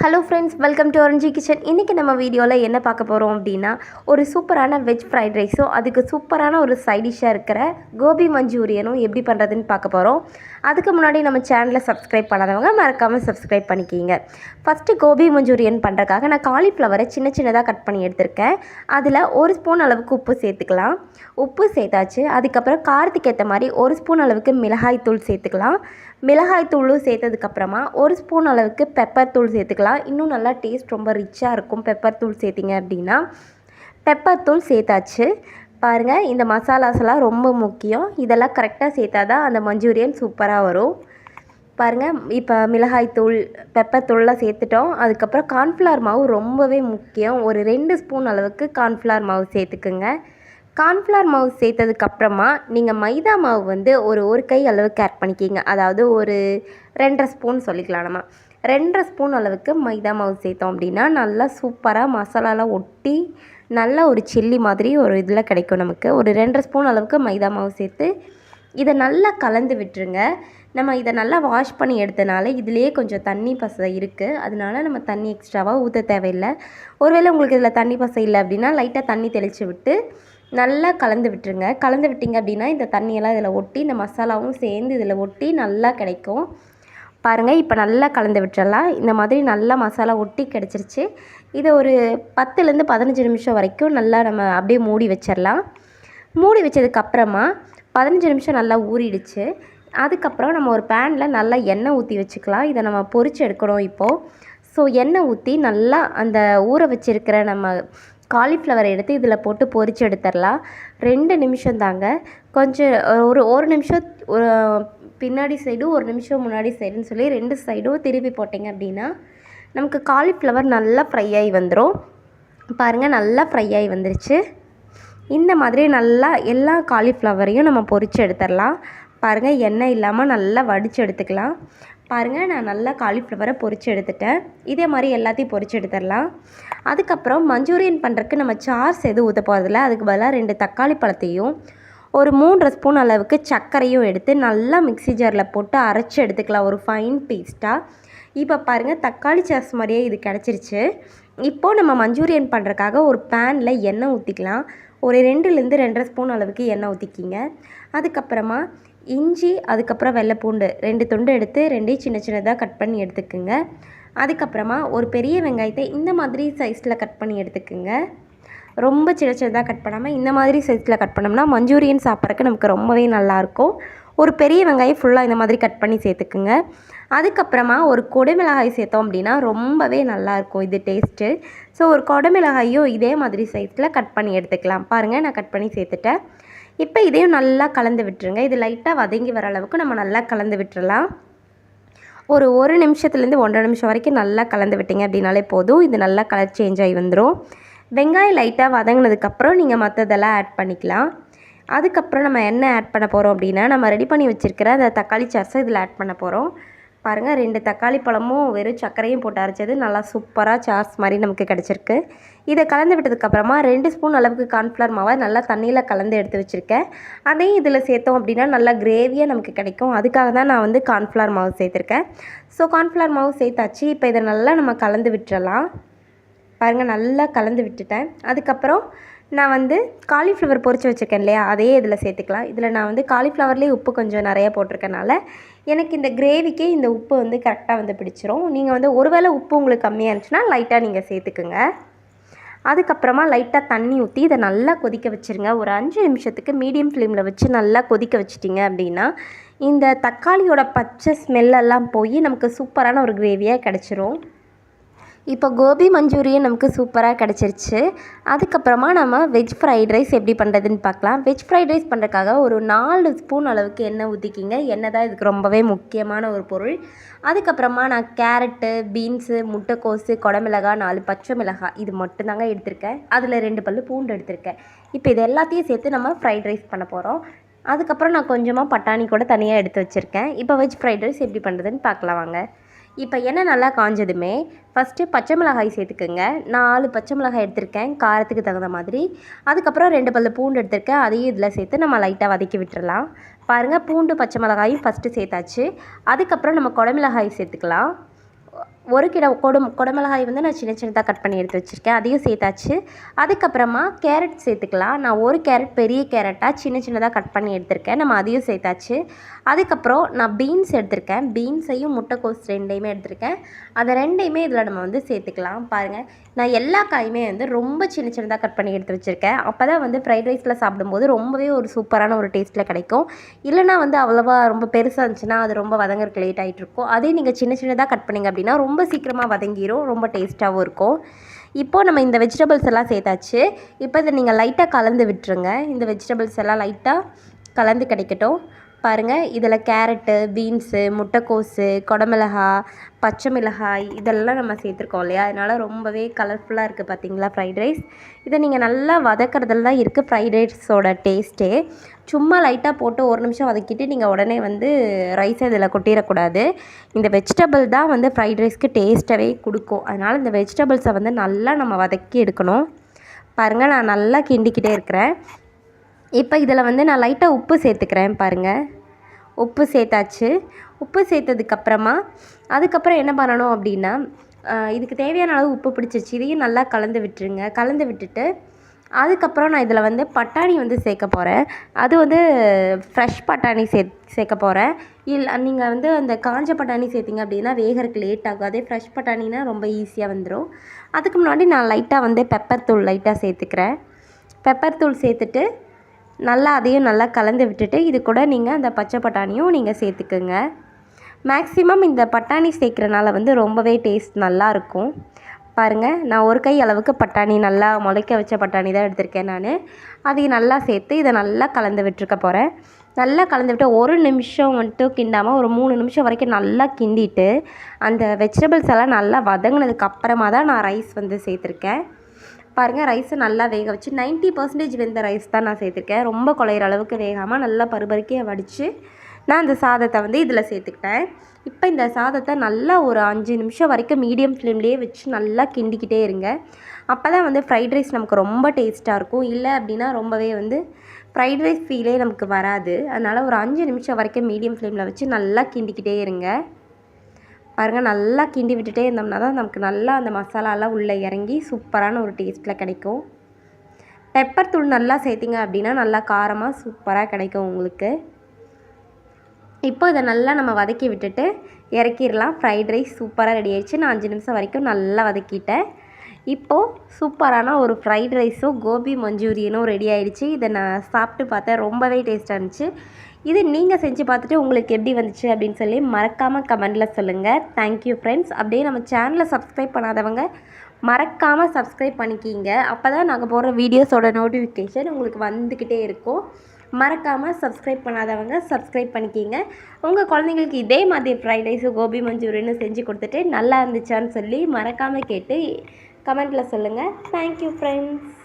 Hello friends welcome to orange kitchen இன்றைக்கி நம்ம வீடியோவில் என்ன பார்க்க போகிறோம் அப்படின்னா ஒரு சூப்பரான வெஜ் ஃப்ரைட் ரைஸும் அதுக்கு சூப்பரான ஒரு சைடிஷாக இருக்கிற கோபி மஞ்சூரியனும் எப்படி பண்ணுறதுன்னு பார்க்க போகிறோம் அதுக்கு முன்னாடி நம்ம சேனலை சப்ஸ்கிரைப் பண்ணாதவங்க மறக்காமல் சப்ஸ்கிரைப் பண்ணிக்கிங்க. ஃபஸ்ட்டு கோபி மஞ்சூரியன் பண்ணுறக்காக நான் காலிஃப்ளவரை சின்ன சின்னதாக கட் பண்ணி எடுத்திருக்கேன். அதில் ஒரு ஸ்பூன் அளவுக்கு உப்பு சேர்த்துக்கலாம். உப்பு சேர்த்தாச்சு. அதுக்கப்புறம் காரத்துக்கு ஏற்ற மாதிரி ஒரு ஸ்பூன் அளவுக்கு மிளகாய் தூள் சேர்த்துக்கலாம். மிளகாய் தூளும் சேர்த்ததுக்கப்புறமா ஒரு ஸ்பூன் அளவுக்கு பெப்பர் தூள் சேர்த்துக்கலாம். இன்னும் நல்லா டேஸ்ட் ரொம்ப ரிச்சாக இருக்கும் பெப்பர் தூள் சேர்த்திங்க அப்படின்னா. பெப்பர் தூள் சேர்த்தாச்சு. பாருங்கள் இந்த மசாலாஸ்லாம் ரொம்ப முக்கியம். இதெல்லாம் கரெக்டாக சேர்த்தா தான் அந்த மஞ்சூரியன் சூப்பராக வரும். பாருங்கள் இப்போ மிளகாய் தூள் பெப்பர் தூள்லாம் சேர்த்துட்டோம். அதுக்கப்புறம் கார்ன்ஃப்ளவர் மாவு ரொம்பவே முக்கியம். ஒரு ரெண்டு ஸ்பூன் அளவுக்கு கார்ன்ஃப்ளவர் மாவு சேர்த்துக்குங்க. கார்ன்ஃப்ளவர் மாவு சேர்த்ததுக்கப்புறமா நீங்கள் மைதா மாவு வந்து ஒரு ஒரு கை அளவுக்கு ஆட் பண்ணிக்கிங்க. அதாவது ஒரு ரெண்டரை ஸ்பூன் சொல்லிக்கலாம் நம்ம. ரெண்டரை ஸ்பூன் அளவுக்கு மைதா மாவு சேர்த்தோம் அப்படின்னா நல்லா சூப்பராக மசாலாலாம் ஒட்டி நல்ல ஒரு சில்லி மாதிரி ஒரு இதில் கிடைக்கும் நமக்கு. ஒரு ரெண்டரை ஸ்பூன் அளவுக்கு மைதா மாவு சேர்த்து இதை நல்லா கலந்து விட்டுருங்க. நம்ம இதை நல்லா வாஷ் பண்ணி எடுத்தனால இதுலேயே கொஞ்சம் தண்ணி பசை இருக்குது அதனால நம்ம தண்ணி எக்ஸ்ட்ராவாக ஊற்ற தேவையில்லை. ஒருவேளை உங்களுக்கு இதில் தண்ணி பசை இல்லை அப்படின்னா லைட்டாக தண்ணி தெளித்து விட்டு நல்லா கலந்து விட்டுருங்க. கலந்து விட்டிங்க அப்படின்னா இந்த தண்ணியெல்லாம் இதில் ஒட்டி இந்த மசாலாவும் சேர்ந்து இதில் ஒட்டி நல்லா கிடைக்கும். பாருங்கள் இப்போ நல்லா கலந்து விட்டுறலாம். இந்த மாதிரி நல்லா மசாலா ஒட்டி கிடச்சிருச்சு. இதை ஒரு பத்துலேருந்து பதினஞ்சு நிமிஷம் வரைக்கும் நல்லா நம்ம அப்படியே மூடி வச்சிடலாம் மூடி வச்சதுக்கப்புறமா பதினஞ்சு நிமிஷம் நல்லா ஊறிடுச்சு. அதுக்கப்புறம் நம்ம ஒரு பேனில் நல்லா எண்ணெய் ஊற்றி வச்சுக்கலாம். இதை நம்ம பொறிச்சு எடுக்கணும் இப்போது ஸோ எண்ணெய் ஊற்றி நல்லா அந்த ஊற வச்சிருக்கிற நம்ம காலிஃப்ளவரை எடுத்து இதில் போட்டு பொறிச்சு எடுத்துடலாம். ரெண்டு நிமிஷம் தாங்க. கொஞ்சம் ஒரு ஒரு நிமிஷம் ஒரு பின்னாடி சைடும் ஒரு நிமிஷம் முன்னாடி சைடுன்னு சொல்லி ரெண்டு சைடும் திருப்பி போட்டிங்க அப்படின்னா நமக்கு காலிஃப்ளவர் நல்லா ஃப்ரை ஆகி வந்துடும் பாருங்கள் நல்லா ஃப்ரை ஆகி வந்துருச்சு. இந்த மாதிரி நல்லா எல்லா காலிஃப்ளவரையும் நம்ம பொறிச்சு எடுத்துடலாம். பாருங்கள் எண்ணெய் இல்லாமல் நல்லா வடித்து எடுத்துக்கலாம். பாருங்கள் நான் நல்லா காலிஃப்ளவரை பொறிச்சு எடுத்துட்டேன். இதே மாதிரி எல்லாத்தையும் பொரிச்சு எடுத்துடலாம். அதுக்கப்புறம் மஞ்சூரியன் பண்ணுறதுக்கு நம்ம சார்ஸ் எதுவும் ஊற்ற போகிறதில்ல அதுக்கு பதிலாக ரெண்டு தக்காளி பழத்தையும் ஒரு மூன்று ஸ்பூன் அளவுக்கு சர்க்கரையும் எடுத்து நல்லா மிக்ஸி ஜாரில் போட்டு அரைச்சி எடுத்துக்கலாம். ஒரு ஃபைன் பேஸ்ட்டாக இப்போ பாருங்கள் தக்காளி சாஸ் மாதிரியே இது கிடச்சிருச்சு. இப்போது நம்ம மஞ்சூரியன் பண்ணுறக்காக ஒரு பேனில் எண்ணெய் ஊற்றிக்கலாம் ஒரு ரெண்டுலேருந்து ரெண்டரை ஸ்பூன் அளவுக்கு எண்ணெய் ஊற்றிக்கிங்க அதுக்கப்புறமா இஞ்சி அதுக்கப்புறம் வெள்ளைப்பூண்டு. ரெண்டு துண்டு எடுத்து ரெண்டையும் சின்ன சின்னதாக கட் பண்ணி எடுத்துக்குங்க. அதுக்கப்புறமா ஒரு பெரிய வெங்காயத்தை இந்த மாதிரி சைஸில் கட் பண்ணி எடுத்துக்குங்க. ரொம்ப சின்ன சின்னதாக கட் பண்ணாமல் இந்த மாதிரி சைஸில் கட் பண்ணோம்னா மஞ்சூரியன் சாப்பிட்றதுக்கு நமக்கு ரொம்பவே நல்லாயிருக்கும் ஒரு பெரிய வெங்காயம் ஃபுல்லாக இந்த மாதிரி கட் பண்ணி சேர்த்துக்குங்க. அதுக்கப்புறமா ஒரு கொடைமிளகாய் சேர்த்தோம் அப்படின்னா ரொம்பவே நல்லாயிருக்கும் இது டேஸ்ட்டு ஸோ ஒரு கொடைமிளகாயும் இதே மாதிரி சைஸில் கட் பண்ணி எடுத்துக்கலாம். பாருங்கள் நான் கட் பண்ணி சேர்த்துட்டேன். இப்போ இதையும் நல்லா கலந்து விட்டுருங்க. இது லைட்டாக வதங்கி வர அளவுக்கு நம்ம நல்லா கலந்து விட்டுறலாம். ஒரு ஒரு நிமிஷத்துலேருந்து ஒன்றரை நிமிஷம் வரைக்கும் நல்லா கலந்து விட்டிங்க அப்படின்னாலே போதும். இது நல்லா கலர் சேஞ்ச் ஆகி வந்துடும் வெங்காயம் லைட்டாக வதங்கினதுக்கப்புறம் நீங்கள் மற்றதெல்லாம் ஆட் பண்ணிக்கலாம். அதுக்கப்புறம் நம்ம என்ன ஆட் பண்ண போகிறோம் அப்படின்னா நம்ம ரெடி பண்ணி வச்சுருக்கிற அந்த தக்காளி சாஸை இதில் ஆட் பண்ண போகிறோம் பாருங்கள் ரெண்டு தக்காளி பழமும் வெறும் சர்க்கரையும் போட்டு அரைச்சது நல்லா சூப்பராக சார்ஸ் மாதிரி நமக்கு கிடச்சிருக்கு. இதை கலந்து விட்டதுக்கப்புறமா ரெண்டு ஸ்பூன் அளவுக்கு கார்ன்ஃப்ளவர் மாவை நல்லா தண்ணியில் கலந்து எடுத்து வச்சுருக்கேன். அதையும் இதில் சேர்த்தோம் அப்படின்னா நல்லா கிரேவியாக நமக்கு கிடைக்கும். அதுக்காக தான் நான் வந்து கார்ன்ஃப்ளவர் மாவு சேர்த்துருக்கேன். ஸோ கார்ன்ஃப்ளவர் மாவு சேர்த்தாச்சு. இப்போ இதை நல்லா நம்ம கலந்து விட்டுறலாம். பாருங்கள் நல்லா கலந்து விட்டுட்டேன். அதுக்கப்புறம் நான் வந்து காலிஃப்ளவர் பொரிச்சு வச்சுருக்கேன் இல்லையா? அதையே இதில் சேர்த்துக்கலாம். இதில் நான் வந்து காலிஃப்ளவர்லேயே உப்பு கொஞ்சம் நிறையா போட்டிருக்கனால எனக்கு இந்த கிரேவிக்கே இந்த உப்பு வந்து கரெக்டாக வந்து பிடிச்சிரும். நீங்கள் வந்து ஒருவேளை உப்பு உங்களுக்கு கம்மியாக இருந்துச்சுன்னா லைட்டாக நீங்கள் சேர்த்துக்குங்க. அதுக்கப்புறமா லைட்டாக தண்ணி ஊற்றி இதை நல்லா கொதிக்க வச்சுருங்க. ஒரு அஞ்சு நிமிஷத்துக்கு மீடியம் ஃப்ளேமில் வச்சு நல்லா கொதிக்க வச்சிட்டிங்க அப்படின்னா இந்த தக்காளியோட பச்சை ஸ்மெல்லெல்லாம் போய் நமக்கு சூப்பரான ஒரு கிரேவியாக கிடச்சிரும். இப்போ கோபி மஞ்சூரியன் நமக்கு சூப்பராக கிடச்சிருச்சு. அதுக்கப்புறமா நம்ம வெஜ் ஃப்ரைட் ரைஸ் எப்படி பண்ணுறதுன்னு பார்க்கலாம். வெஜ் ஃப்ரைட் ரைஸ் பண்ணுறதுக்காக ஒரு நாலு ஸ்பூன் அளவுக்கு எண்ணெய் ஊற்றிக்கிங்க எண்ணெய் தான் இதுக்கு ரொம்பவே முக்கியமான ஒரு பொருள். அதுக்கப்புறமா நான் கேரட்டு பீன்ஸு முட்டைக்கோஸு குடமிளகா நாலு பச்சை மிளகாய் இது மட்டும்தாங்க எடுத்திருக்கேன். அதில் ரெண்டு பல்லு பூண்டு எடுத்திருக்கேன். இப்போ இது எல்லாத்தையும் சேர்த்து நம்ம ஃப்ரைட் ரைஸ் பண்ண போகிறோம் அதுக்கப்புறம் நான் கொஞ்சமாக பட்டாணி கூட தனியாக எடுத்து வச்சுருக்கேன். இப்போ வெஜ் ஃப்ரைட் ரைஸ் எப்படி பண்ணுறதுன்னு பார்க்கலாம் வாங்க. இப்போ என்ன நல்லா காஞ்சதுமே ஃபஸ்ட்டு பச்சை மிளகாய் சேர்த்துக்குங்க. நாலு பச்சை மிளகாய் எடுத்திருக்கேன் காரத்துக்கு தகுந்த மாதிரி. அதுக்கப்புறம் ரெண்டு பல்லு பூண்டு எடுத்திருக்கேன் அதையும் இதில் சேர்த்து நம்ம லைட்டாக வதக்கி விட்டுறலாம். பாருங்கள் பூண்டு பச்சை மிளகாயும் ஃபஸ்ட்டு சேர்த்தாச்சு. அதுக்கப்புறம் நம்ம குடமிளகாய் சேர்த்துக்கலாம். ஒரு கிட கொடு குடமிளகாய் வந்து நான் சின்ன சின்னதாக கட் பண்ணி எடுத்து வச்சுருக்கேன். அதையும் சேர்த்தாச்சு. அதுக்கப்புறமா கேரட் சேர்த்துக்கலாம். நான் ஒரு கேரட் பெரிய கேரட்டாக சின்ன சின்னதாக கட் பண்ணி எடுத்திருக்கேன். நம்ம அதையும் சேர்த்தாச்சு. அதுக்கப்புறம் நான் பீன்ஸ் எடுத்திருக்கேன். பீன்ஸையும் முட்டைக்கோஸ் ரெண்டையுமே எடுத்திருக்கேன். அதை ரெண்டையுமே இதில் நம்ம வந்து சேர்த்துக்கலாம். பாருங்கள் நான் எல்லா காயுமே வந்து ரொம்ப சின்ன சின்னதாக கட் பண்ணி எடுத்து வச்சுருக்கேன். அப்போ தான் வந்து ஃப்ரைட் ரைஸில் சாப்பிடும்போது ரொம்பவே ஒரு சூப்பரான ஒரு டேஸ்ட்டில் கிடைக்கும். இல்லைனா வந்து அவ்வளோவா ரொம்ப பெருசாக இருந்துச்சுன்னா அது ரொம்ப வதங்கறக்கு லேட் ஆகிட்டு இருக்கும். அதே நீங்கள் சின்ன சின்னதாக கட் பண்ணிங்க அப்படின்னா ரொம்ப ரொம்ப சீக்கிரமாக வதங்கிரும் ரொம்ப டேஸ்ட்டாகவும் இருக்கும். இப்போது நம்ம இந்த வெஜிடபிள்ஸ் எல்லாம் சேர்த்தாச்சு. இப்போ இதை நீங்கள் லைட்டாக கலந்து விட்டுருங்க. இந்த வெஜிடபிள்ஸ் எல்லாம் லைட்டாக கலந்து கிடைக்கட்டும். பாருங்கள் இதில் கேரட்டு பீன்ஸு முட்டைக்கோஸு குடமிளகா பச்சை மிளகாய் இதெல்லாம் நம்ம சேர்த்துருக்கோம் இல்லையா? அதனால் ரொம்பவே கலர்ஃபுல்லாக இருக்குது பார்த்தீங்களா ஃப்ரைட் ரைஸ் இதை நீங்கள் நல்லா வதக்கிறதுல தான் இருக்குது ஃப்ரைட் ரைஸோட டேஸ்ட்டே சும்மா லைட்டாக போட்டு ஒரு நிமிஷம் வதக்கிட்டு நீங்கள் உடனே வந்து ரைஸை இதில் கொட்டிடக்கூடாது. இந்த வெஜிடபிள் தான் வந்து ஃப்ரைட் ரைஸ்க்கு டேஸ்ட்டவே கொடுக்கும். அதனால் இந்த வெஜிடபிள்ஸை வந்து நல்லா நம்ம வதக்கி எடுக்கணும். பாருங்கள் நான் நல்லா கிண்டிக்கிட்டே இருக்கிறேன். இப்போ இதில் வந்து நான் லைட்டாக உப்பு சேர்த்துக்கிறேன் பாருங்கள் உப்பு சேர்த்தாச்சு. உப்பு சேர்த்ததுக்கப்புறமா அதுக்கப்புறம் என்ன பண்ணணும் அப்படின்னா இதுக்கு தேவையான அளவு உப்பு பிடிச்சிச்சு இதையும் நல்லா கலந்து விட்டுருங்க. கலந்து விட்டுட்டு அதுக்கப்புறம் நான் இதில் வந்து பட்டாணி வந்து சேர்க்க போகிறேன் அது வந்து ஃப்ரெஷ் பட்டாணி சே சேர்க்க போகிறேன் இல்லை நீங்கள் வந்து அந்த காஞ்ச பட்டாணி சேர்த்திங்க அப்படின்னா வேகிறதுக்கு லேட் ஆகும். அதே ஃப்ரெஷ் பட்டாணினா ரொம்ப ஈஸியாக வந்துடும் அதுக்கு முன்னாடி நான் லைட்டாக வந்து பெப்பர் தூள் லைட்டாக சேர்த்துக்கிறேன். பெப்பர் தூள் சேர்த்துட்டு நல்லா அதையும் நல்லா கலந்து விட்டுட்டு இது கூட நீங்கள் அந்த பச்சை பட்டாணியும் நீங்கள் சேர்த்துக்குங்க. மேக்ஸிமம் இந்த பட்டாணி சேர்க்குறனால வந்து ரொம்பவே டேஸ்ட் நல்லாயிருக்கும் பாருங்கள் நான் ஒரு கை அளவுக்கு பட்டாணி நல்லா முளைக்க வச்ச பட்டாணி தான் எடுத்திருக்கேன் நான். அதையும் நல்லா சேர்த்து இதை நல்லா கலந்து விட்டுருக்க போகிறேன் நல்லா கலந்து விட்டு ஒரு நிமிஷம் வந்துட்டு கிண்டாமல் ஒரு மூணு நிமிஷம் வரைக்கும் நல்லா கிண்டிட்டு அந்த வெஜிடபிள்ஸ் எல்லாம் நல்லா வதங்கினதுக்கு அப்புறமா தான் நான் ரைஸ் வந்து சேர்த்துருக்கேன். பாருங்கள் ரைஸை நல்லா வேக வச்சு நைன்ட்டி பர்சன்டேஜ் வெந்த ரைஸ் தான் நான் சேர்த்துருக்கேன். ரொம்ப குழையிற அளவுக்கு வேகாமல் நல்லா பருபருக்கே வடித்து நான் அந்த சாதத்தை வந்து இதில் சேர்த்துக்கிட்டேன். இப்போ இந்த சாதத்தை நல்லா ஒரு அஞ்சு நிமிஷம் வரைக்கும் மீடியம் ஃப்ளேம்லேயே வச்சு நல்லா கிண்டிக்கிட்டே இருங்க. அப்போ தான் வந்து ஃப்ரைட் ரைஸ் நமக்கு ரொம்ப டேஸ்ட்டாக இருக்கும். இல்லை அப்படின்னா ரொம்பவே வந்து ஃப்ரைட் ரைஸ் ஃபீலே நமக்கு வராது. அதனால் ஒரு அஞ்சு நிமிஷம் வரைக்கும் மீடியம் ஃப்ளேமில் வச்சு நல்லா கிண்டிக்கிட்டே இருங்க. பாருங்கள் நல்லா கிண்டி விட்டுட்டே இருந்தோம்னா தான் நமக்கு நல்லா அந்த மசாலாலாம் உள்ளே இறங்கி சூப்பரான ஒரு டேஸ்ட்டில் கிடைக்கும். பெப்பர் தூள் நல்லா சேர்த்திங்க அப்படின்னா நல்லா காரமாக சூப்பராக கிடைக்கும் உங்களுக்கு. இப்போ இதை நல்லா நம்ம வதக்கி விட்டுட்டு இறக்கிடலாம். ஃப்ரைட் ரைஸ் சூப்பராக ரெடி ஆயிடுச்சு. நான் அஞ்சு நிமிஷம் வரைக்கும் நல்லா வதக்கிட்டேன். இப்போது சூப்பரான ஒரு ஃப்ரைட் ரைஸும் கோபி மஞ்சூரியனும் ரெடி ஆகிடுச்சு இதை நான் சாப்பிட்டு பார்த்தேன். ரொம்பவே டேஸ்ட்டாக இருந்துச்சு. இது நீங்கள் செஞ்சு பார்த்துட்டு உங்களுக்கு எப்படி வந்துச்சு அப்படின்னு சொல்லி மறக்காமல் கமெண்டில் சொல்லுங்கள் தேங்க்யூ ஃப்ரெண்ட்ஸ் அப்படியே நம்ம சேனலை சப்ஸ்கிரைப் பண்ணாதவங்க மறக்காமல் சப்ஸ்கிரைப் பண்ணிக்கிங்க. அப்போ தான் நாங்கள் போடுற வீடியோஸோட நோட்டிஃபிகேஷன் உங்களுக்கு வந்துக்கிட்டே இருக்கும். மறக்காமல் சப்ஸ்கிரைப் பண்ணாதவங்க சப்ஸ்கிரைப் பண்ணிக்கிங்க. உங்கள் குழந்தைங்களுக்கு இதே மாதிரி ஃப்ரைட் ரைஸு கோபி மஞ்சூரின்னு செஞ்சு கொடுத்துட்டு நல்லா இருந்துச்சான்னு சொல்லி மறக்காமல் கேட்டு கமெண்ட்டில் சொல்லுங்கள் தேங்க்யூ ஃப்ரெண்ட்ஸ்